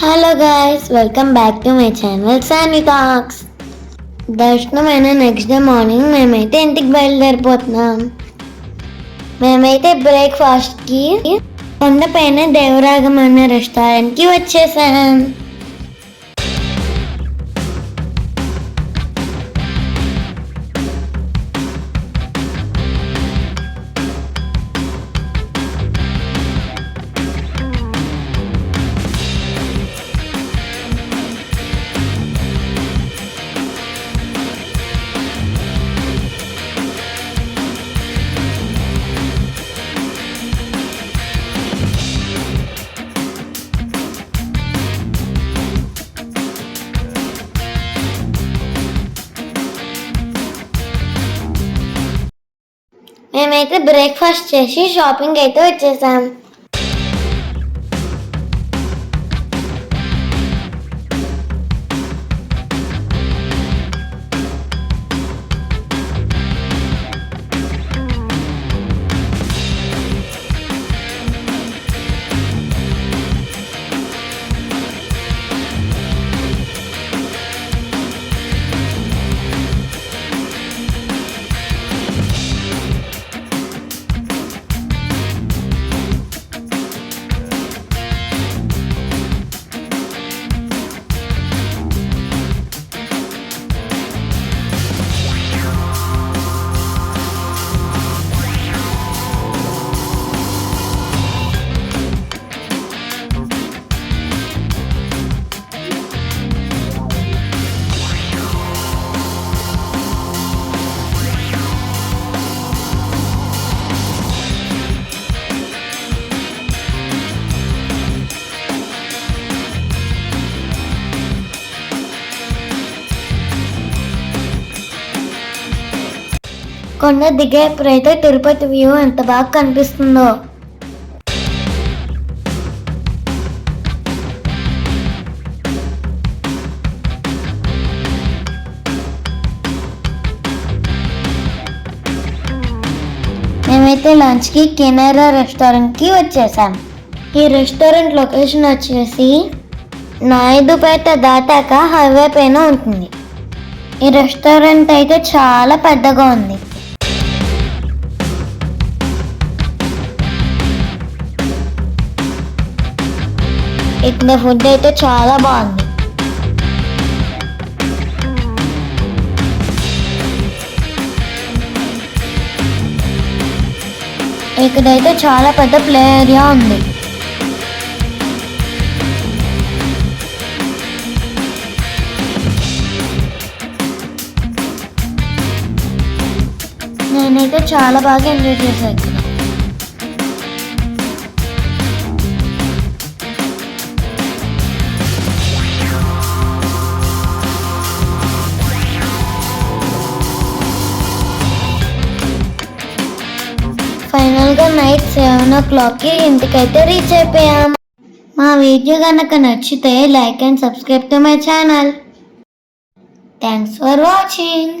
Hello guys welcome back to my channel Sani talks దర్శనమైన next day morning మేమైతే ఇంటికి బయలుదేరిపోతున్నాం. మేమైతే బ్రేక్ఫాస్ట్కి కొండపైన దేవరాగం అనే రెస్టారెంట్కి వచ్చేసాం. మేమైతే బ్రేక్ఫాస్ట్ చేసి షాపింగ్ అయితే వచ్చేసాం కొండ దిగేప్పుడైతే తిరుపతి వ్యూ ఎంత బాగా కనిపిస్తుందో. మేమైతే లంచ్కి కెనరా రెస్టారెంట్కి వచ్చేసాం. ఈ రెస్టారెంట్ లొకేషన్ వచ్చేసి నాయుడుపేట దాటాక హైవే పైన ఉంటుంది. ఈ రెస్టారెంట్ అయితే చాలా పెద్దగా ఉంది. ఇక్కడ ఫుడ్ అయితే చాలా బాగుంది. ఇక్కడైతే చాలా పెద్ద ప్లే ఏరియా ఉంది. నేనైతే చాలా బాగా ఎంజాయ్ చేశాను. ఫైనల్గా నైట్ సెవెన్ ఓ క్లాక్కి ఇంటికైతే రీచ్ అయిపోయాం. మా వీడియో కనుక నచ్చితే like and subscribe to my channel. Thanks for watching.